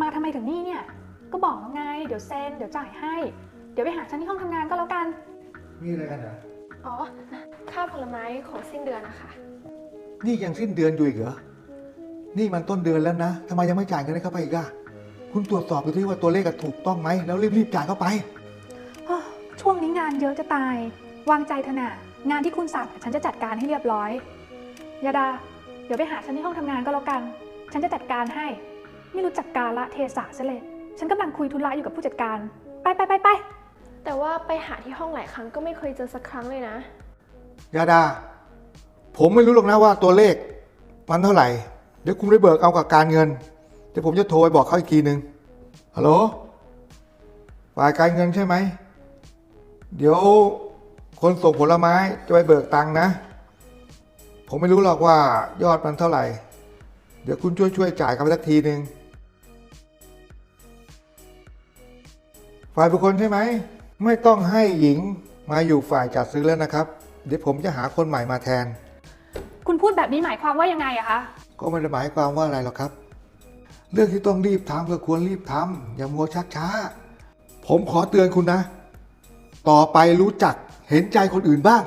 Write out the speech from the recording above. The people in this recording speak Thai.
มาทำไมถึงนี่เนี่ย ก็บอกแล้วไง เดี๋ยวเซ็น เดี๋ยวจ่ายให้ เดี๋ยวไปหาฉันที่ห้องทำงานก็แล้วกัน มีอะไรกันอะอ๋อ ค่าผลไม้ของสิ้นเดือนนะคะ นี่ยังสิ้นเดือนอยู่อีกเหรอ นี่มันต้นเดือนแล้วนะทำไมยังไม่จ่ายเงินให้เข้าไปอีกอะคุณตรวจสอบดูที่ว่าตัวเลขอะถูกต้องไหม แล้วรีบๆจ่ายเข้าไปอ้อช่วงนี้งานเยอะจะตาย วางใจเถอะนะงานที่คุณสั่งฉันจะจัดการให้เรียบร้อย ยาดา เดี๋ยวไปหาฉันที่ห้องทำงานก็แล้วกัน ฉันจะจัดการให้ ไม่รู้จักกาละเทศะซะเลย ฉันกำลังคุยธุระอยู่กับผู้จัดการ ไปไปไปไปแต่ว่าไปหาที่ห้องหลายครั้งก็ไม่เคยเจอสักครั้งเลยนะ ยาดา ผมไม่รู้หรอกนะว่าตัวเลข มันเท่าไหร่ เดี๋ยวคุณไปเบิกเอากับการเงิน เดี๋ยวผมจะโทรไปบอกเขาอีกทีหนึ่งฮัลโหลฝ่ายการเงินใช่ไหม เดี๋ยวคนส่งผลไม้จะไปเบิกตังค์นะ ผมไม่รู้หรอกว่ายอดมันเท่าไหร่ เดี๋ยวคุณช่วยช่วยจ่ายกันไปสักทีหนึ่ง ฝ่ายบุคคลใช่ไหม ไม่ต้องให้หญิงมาอยู่ฝ่ายจัดซื้อแล้วนะครับ เดี๋ยวผมจะหาคนใหม่มาแทน คุณพูดแบบนี้หมายความว่ายังไงอะคะ ก็ไม่ได้หมายความว่าอะไรหรอกครับ เรื่องที่ต้องรีบทำก็ควรรีบทำอย่ามัวชักช้า ผมขอเตือนคุณนะ ต่อไปรู้จักเห็นใจคนอื่นบ้าง